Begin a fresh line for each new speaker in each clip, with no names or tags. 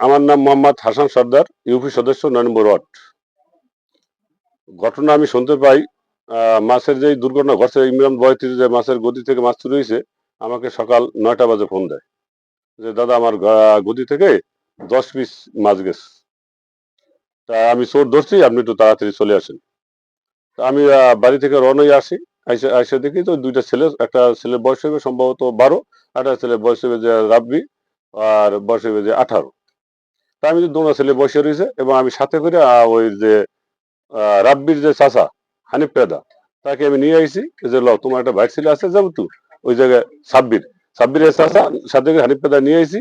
আমার নাম মোহাম্মদ হাসান সর্দার ইউপি সদস্য নম্বর ওয়ার্ড। ঘটনা আমি শুনতে পাই মাছের যে দুর্ঘটনা ঘটছে, ইমরান বয়তির যে মাছের গদি থেকে মাছ চুরি হয়েছে, আমাকে সকাল নয়টা বাজে ফোন দেয়। যে, দাদা, আমার গদি থেকে দশ পিস মাছ গেছে। তা আমি চোর ধরছি, আপনি একটু তাড়াতাড়ি চলে আসেন। তা আমি বাড়ি থেকে হয়ে আসি, আইসে আইসে দেখি তো দুইটা ছেলে, একটা ছেলের বয়স হবে সম্ভবত বারো একটা ছেলের বয়স হবে যে রাব্বি, আর বয়স হবে যে আঠারো। তা আমি দোনো ছেলে বসে রয়েছে এবং আমি সাথে করে ওই যে রাব্বির যে চাচা, হানিফ পেদা তাকে আমি নিয়ে আইছি। যে ল তোমার একটা বাইক ছেলে আছে যাব তো, ওই জায়গায় সাব্বির। সাব্বিরের চাচা সাথে করে হানিফ পেদা নিয়ে আইছি।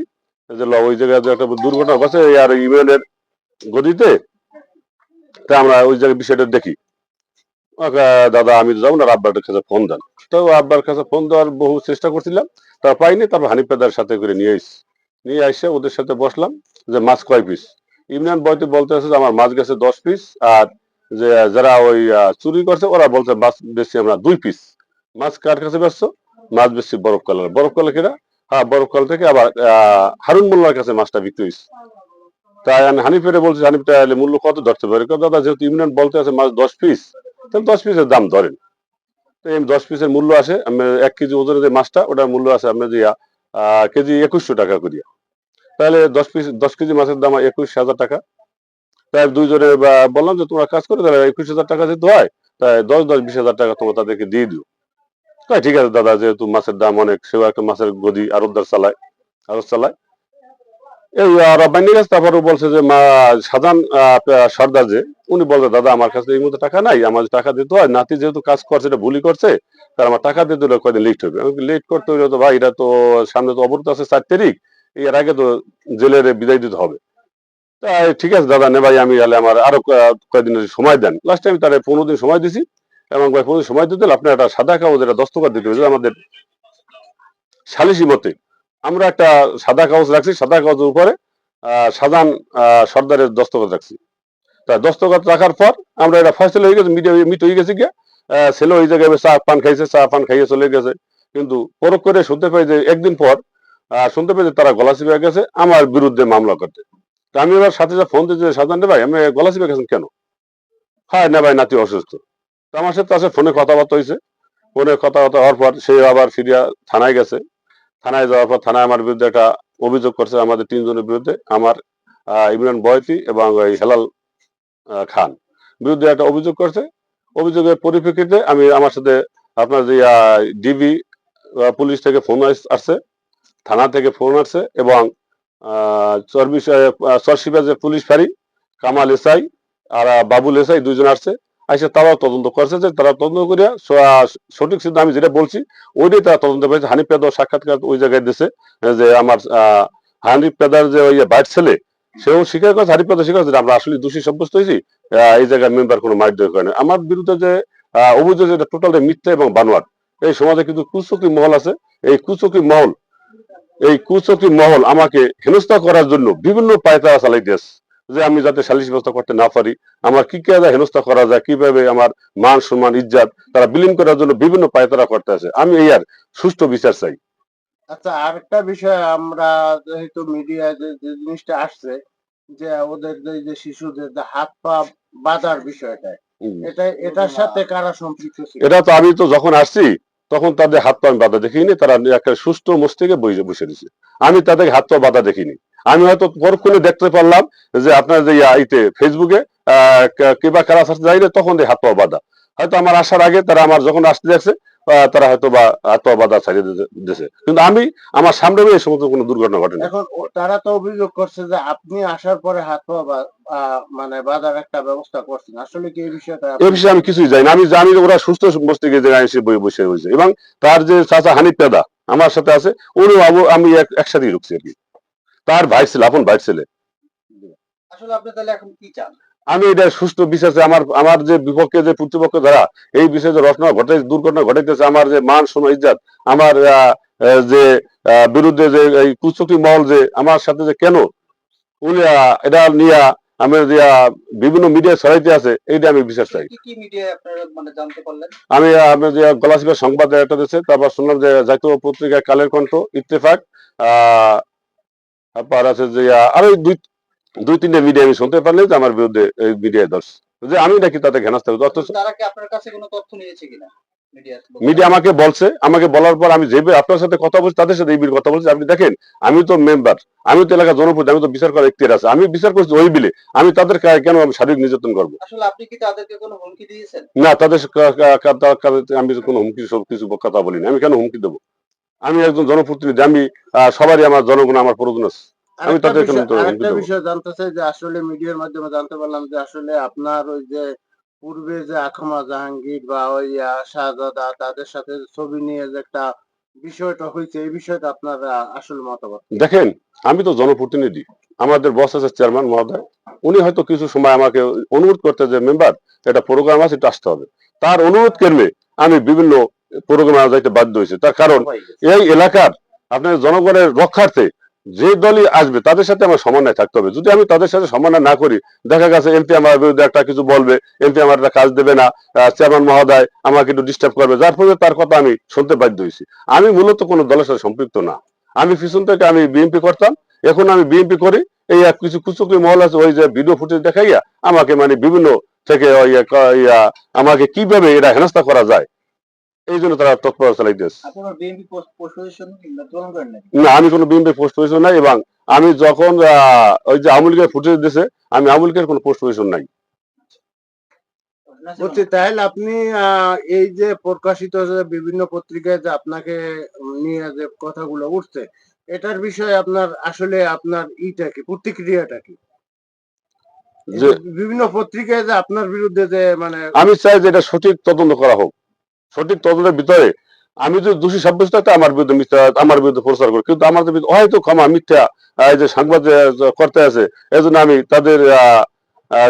যে ল ওই জায়গায় একটা দুর্ঘটনা ঘটছে আর ইমেলের গদিতে, তা আমরা ওই জায়গায় বিষয়টা দেখি। দাদা, আমি তো যাব না আব্বার কাছে ফোন দেন। তো আব্বার কাছে ফোন দেওয়ার বহু চেষ্টা করছিলাম, তা পাইনি। তারপর হানিফ পেদার সাথে করে নিয়ে আইসি নিয়ে এসে ওদের সাথে বসলাম। যে মাছ কয় পিস ইমরান বয়তে বলতে আছে যে আমার মাছ গেছে দশ পিস আর যে, যারা ওই চুরি করছে, ওরা বলছে মাছ বেশি আমরা দুই পিস মাছ কার কাছে বেচছো? মাছ বেশি বরফ কালার বরফ কালার কিনা? হ্যাঁ বরফ কালার থেকে আবার হারুন মোল্লার কাছে মাছটা বিক্রি হয়েছে। তাই আমি হানিফেরে বলছি হানিফ তাহলে মূল্য কত? ধরতে পারে। দাদা, যেহেতু ইমরান বলতে আছে মাছ দশ পিস তাহলে দশ পিসের দাম ধরেন। তো এই দশ পিসের মূল্য আসে, আমি এক কেজি ওজনের যে মাছটা, ওটার মূল্য আছে আপনার যে কেজি একুশশো টাকা করিয়া। তাহলে দশ পিস, দশ কেজি মাছের দাম একুশ হাজার টাকা। তাই দুইজনে বললাম যে, তোমরা কাজ করে, তাহলে একুশ হাজার টাকা যেহেতু হয়, তাই দশ দশ, বিশ হাজার টাকা তোমরা তাদেরকে দিয়ে দিও। তাই ঠিক আছে দাদা, যেহেতু মাছের দাম অনেক, সেও একটা মাছের গদি আরবদার চালায় আরব চালায়। এই রব্বানি গাছ তারপরে বলছে যে, মা সাধারণ সর্দার যে, উনি বলছে, দাদা, আমার কাছে এই মধ্যে টাকা নাই, আমার টাকা দিতে হয়, নাতি যেহেতু কাজ করছে, এটা ভুলই করছে তার আমার টাকা দিতে হলে কয়দিন লেট হবে? লেট করতে হলে তো ভাই, এটা তো সামনে তো অবরোধ আছে চার তারিখ এর আগে তো জেলের বিদায় দিতে হবে। তাই ঠিক আছে দাদা নে ভাই আমি তাহলে আমার আরও ক- কয়েকদিনের সময় দেন। লাস্ট টাইম তাহলে পনেরো দিন সময় দিছি। এবং ভাই পনেরো সময় দিতে আপনার একটা সাদা কাগজ একটা দস্তখত দিতে যে আমাদের সালিসি মতে। আমরা একটা সাদা কাগজ রাখছি সাদা কাগজের উপরে আহ, সর্দারের দস্তখত রাখছি। তা দস্তখত রাখার পর আমরা এটা ফয়সলা হয়ে গেছে মিডিয়া মিট হয়ে গেছে গিয়া ছেলে ওই জায়গায় চা পান খাইছে চা পান খাইয়ে চলে গেছে। কিন্তু পরক করে শুনতে পাই যে একদিন পর শুনতে যে তারা গলাচি পেয়ে গেছে, আমার বিরুদ্ধে মামলা করতে। তা আমি এবার সাথে ফোন দিয়েছি সাধারণ ভাই, আমি গলাচি পেয়ে গেছেন কেন? হ্যাঁ না ভাই, নাতি অসুস্থ। আমার সাথে সাথে ফোনে কথাবার্তা হয়েছে ফোনে কথাবার্তা হওয়ার পর সে আবার ফিরিয়া থানায় গেছে। থানায় যাওয়ার পর থানায় আমার বিরুদ্ধে একটা অভিযোগ করছে, আমাদের তিনজনের বিরুদ্ধে, আমার ইমরান বয়তি এবং ওই হেলাল খান। বিরুদ্ধে একটা অভিযোগ করছে। অভিযোগের পরিপ্রেক্ষিতে আমি আমার সাথে আপনার যে ডিবি পুলিশ থেকে ফোন আসছে। থানা থেকে ফোন আসছে এবং চর্বি পুলিশ ফাঁড়ি, কামাল এসআই, আর বাবুল এসআই দুইজন আসছে। আইসে তারাও তদন্ত করছে যে তারা তদন্ত করিয়া সঠিক সিদ্ধান্ত আমি যেটা বলছি, ওইটাই তারা তদন্ত পেয়েছে হানিফ পেদার সাক্ষাৎকার ওই জায়গায় দিছে যে আমার হানিফ পেদার যে ওই বাইট ছেলে, সেও স্বীকার করছে, হানিফ পেদার স্বীকার করছে আমরা আসলে দোষী সাব্যস্ত হয়েছি এই জায়গায় মেম্বার কোনো মারধর করে না। আমার বিরুদ্ধে যে অভিযোগ যেটা টোটালি মিথ্যা এবং বানোয়াট, এই সমাজে কিন্তু কুচকি মহল আছে। এই কুচকি মহল এই কুচকি মহল আমাকে হেনস্থা করার জন্য বিভিন্ন পায়তারা চালাইতেছে যে আমি যাতে সালিশ ব্যবস্থা করতে না পারি। আমার কি কি হেনস্থা করা যায় কীভাবে আমার মান সম্মান ইজ্জাত তারা বিলীন করার জন্য বিভিন্ন পায়তারা করতে আছে। আমি এই আর সুষ্ঠু বিচার চাই।
আচ্ছা আরেকটা বিষয় আমরা যেহেতু মিডিয়ায় যে জিনিসটা আসছে যে ওদের যে যে শিশুদের যে হাত পা বাঁধার বিষয়টা এটা এটার সাথে কারা সম্পৃক্ত ছিল?
এটা তো আমি তো যখন আসছি তখন তাদের হাত পা আমি বাধা দেখিনি তারা একটা সুস্থ মস্তিকে বসে বসে দিছে আমি তাদের হাত পা বাধা দেখিনি। আমি হয়তো পরক্ষণে দেখতে পারলাম যে আপনার যে ইতে ফেসবুকে কিবা কারা যাইলে তখন হাত পা বাধা। হয়তো আমার আসার আগে তারা আমার যখন আসতে আহ, তারা হয়তো বা হাত ছাড়িয়ে দিছে কিন্তু আমি আমার সামনে এই সমস্ত কোনো দুর্ঘটনা ঘটেনি।
এখন তারা তো অভিযোগ করছে যে আপনি আসার পরে হাত পা মানে বাঁধার একটা ব্যবস্থা করছেন। আসলে কি এই বিষয়টা
এই বিষয়ে আমি কিছুই জানি না। আমি জানি যে ওরা সুস্থ মস্তিকে বই বসে হয়েছে এবং তার যে চাচা হানিফ পেদা আমার সাথে আছে উনিও আমি এক- একসাথেই ঢুকছি আর কি। তার ভাই ছেলে আপন ভাই ছেলে।
আসলে আপনি তাহলে এখন কি চান?
আমি এটা সুষ্ঠু বিচার। আমার আমার যে বিপক্ষে যে প্রতিপক্ষ যারা এই বিষয়ে যে রচনা ঘটে দুর্ঘটনা ঘটাইতেছে আমার যে মান সম্মান ইজ্জাত আমার যে বিরুদ্ধে যে এই কুচকি মহল যে আমার সাথে যে কেন এটা নিয়ে আমি বিভিন্ন মিডিয়া ছড়াইতে আছে এইটা আমি বিচার চাই
মানে
আমি আমি যে গলাচিপের সংবাদ একটা দিচ্ছে তারপর শুনলাম যে জাতীয় পত্রিকা কালের কণ্ঠ ইত্তেফাক আহ তারপর আছে যে আরও দুই দুই তিনটে মিডিয়া আমি শুনতে পারলে যে আমার বিরুদ্ধে মিডিয়ায় দোষ। যে আমি নাকি ঘেনাস্তা অথচ
তারা কি আপনার কাছে কোনো তথ্য নিয়েছে কিনা? মিডিয়া
মিডিয়া আমাকে বলছে আমাকে বলার পর আমি যে আপনার সাথে কথা বলছি তাদের সাথে এই বিল কথা বলছি আপনি দেখেন আমি তো মেম্বার আমি তো এলাকা জনপ্রতি আমি তো বিচার করার ইতিহার আছে। আমি বিচার করছি ওই বিলে আমি তাদের কেন আমি শারীরিক নির্যাতন করব?
আসলে আপনি কি তাদেরকে কোনো হুমকি দিয়েছেন?
না তাদের আমি কোনো হুমকি সব কিছু কথা বলিনি। আমি কেন হুমকি দেবো? আমি একজন জনপ্রতিনিধি আমি সবারই আমার জনগণ আমার প্রয়োজন আছে। আমি
আরেকটা
তাদের
বিষয়- আরেকটা বিষয় জানতে চাই যে আসলে মিডিয়ার মাধ্যমে জানতে পারলাম যে আসলে আপনার ওই যে পূর্বে যে আখমা জাহাঙ্গীর বা ওই শাহজাদা তাদের সাথে ছবি নিয়ে যে একটা বিষয়টা হয়েছে এই বিষয়টা আপনার আসল মতামত
দেখেন আমি তো জনপ্রতিনিধি। আমাদের বস আছে চেয়ারম্যান মহোদয়। উনি হয়তো কিছু সময় আমাকে অনুরোধ করতে যে মেম্বার এটা প্রোগ্রাম আছে একটু আসতে হবে। তার অনুরোধ কেরমে আমি বিভিন্ন প্রোগ্রামে যাইতে বাধ্য হয়েছি। তার কারণ এই এলাকার আপনার জনগণের রক্ষার্থে যে দলই আসবে, তাদের সাথে আমার সমন্বয় থাকতে হবে। যদি আমি তাদের সাথে সমন্বয় না করি, দেখা গেছে এমপি আমার বিরুদ্ধে একটা কিছু বলবে এমপি আমার একটা কাজ দেবে না চেয়ারম্যান মহোদয় আমাকে একটু ডিস্টার্ব করবে, যার ফলে তার কথা আমি শুনতে বাধ্য হয়েছি। আমি মূলত কোনো দলের সাথে সম্পৃক্ত না। আমি পিছন থেকে আমি বিএনপি করতাম, এখন আমি বিএনপি করি, এই এক কিছু কুচুকি মহল আছে, ওই যে ভিডিও ফুটেজ দেখাইয়া আমাকে মানে বিভিন্ন থেকে আমাকে কীভাবে এটা হেনস্থা করা যায় এই জন্য তারা তৎপরতা চালাইতেছে।
করেন নাকি
না আমি কোনো বিএনপি পোস্ট পজিশন নাই এবং আমি যখন ওই যে আমুল লীগের ফুটেজ দিছে আমি আমুল লীগের কোনো পোস্ট পজিশন নাই।
বুঝছি তাহলে আপনি এই যে প্রকাশিত বিভিন্ন পত্রিকায় যে আপনাকে নিয়ে যে কথাগুলো উঠছে এটার বিষয়ে আপনার আসলে আপনার ইটা কি প্রতিক্রিয়াটা কি? বিভিন্ন পত্রিকায় যে আপনার বিরুদ্ধে যে মানে
আমি চাই যে এটা সঠিক তদন্ত করা হোক। সঠিক তদন্তের ভিতরে আমি যদি দোষী সাব্যস্ত থাকতে আমার বিরুদ্ধে মিথ্যা, আমার বিরুদ্ধে প্রচার করি কিন্তু আমার হয়তো ক্ষমা, মিথ্যা যে সাংবাদ করতে আছে এই জন্য আমি তাদের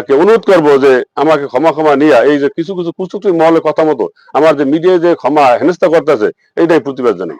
কে অনুরোধ করব যে আমাকে ক্ষমা ক্ষমা নিয়ে, এই যে কিছু কিছু কুচুক্তি মহলের কথা মতো আমার যে মিডিয়ায় যে ক্ষমা হেনস্থা করতেছে, এইটাই প্রতিবাদ জানাই.